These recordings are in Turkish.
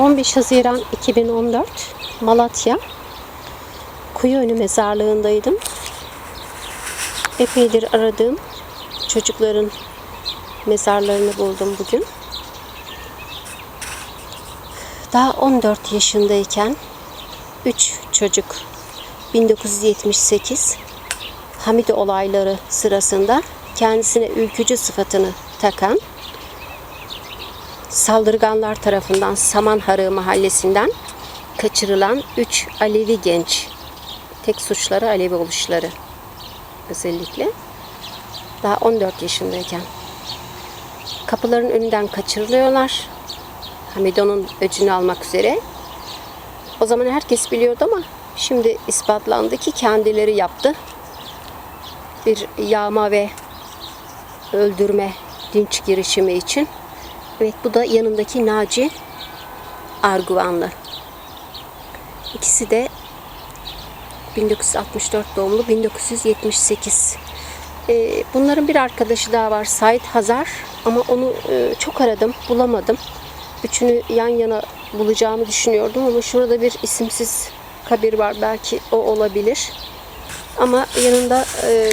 15 Haziran 2014 Malatya Kuyuönü mezarlığındaydım. Epeydir aradığım çocukların mezarlarını buldum bugün. Daha 14 yaşındayken 3 çocuk 1978 Hamide olayları sırasında kendisine ülkücü sıfatını takan saldırganlar tarafından Samanharı mahallesinden kaçırılan 3 Alevi genç. Tek suçları Alevi oluşları özellikle. Daha 14 yaşındayken. Kapıların önünden kaçırılıyorlar. Hamido'nun öcünü almak üzere. O zaman herkes biliyordu ama şimdi ispatlandı ki kendileri yaptı. Bir yağma ve öldürme dinç girişimi için. Evet bu da yanındaki Naci Arguvanlı. İkisi de 1964 doğumlu 1978. Ee, bunların bir arkadaşı daha var Sait Hazar ama onu e, çok aradım bulamadım. Üçünü yan yana bulacağımı düşünüyordum ama şurada bir isimsiz kabir var belki o olabilir. Ama yanında e,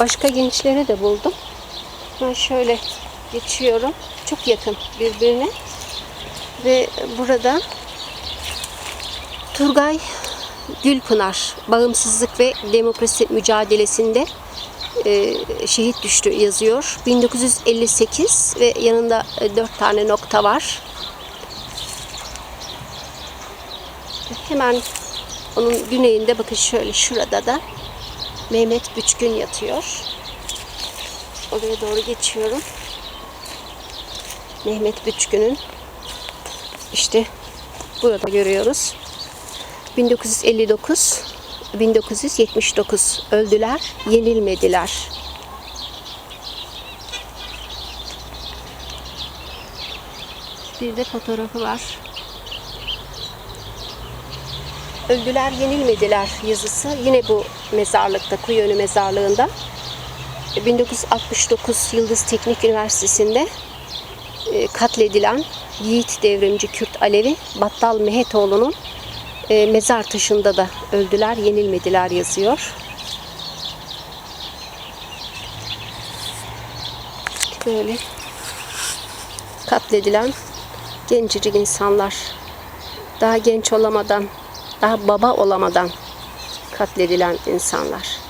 başka gençleri de buldum. Ben şöyle geçiyorum. Çok yakın birbirine. Ve burada Turgay Gülpınar bağımsızlık ve demokrasi mücadelesinde e, şehit düştü yazıyor. 1958 ve yanında e, dört tane nokta var. Hemen onun güneyinde bakın şöyle şurada da Mehmet Güçgün yatıyor. Oraya doğru geçiyorum. Mehmet Güçgün'ün işte burada görüyoruz. 1959 1979 öldüler, yenilmediler. Bir de fotoğrafı var. Öldüler, yenilmediler yazısı yine bu mezarlıkta, Kuyuönü mezarlığında. 1969 Yıldız Teknik Üniversitesi'nde katledilen Yiğit devrimci Kürt Alevi Battal Mehetoğlu'nun e, mezar taşında da öldüler, yenilmediler yazıyor. Böyle katledilen gencecik insanlar daha genç olamadan, daha baba olamadan katledilen insanlar.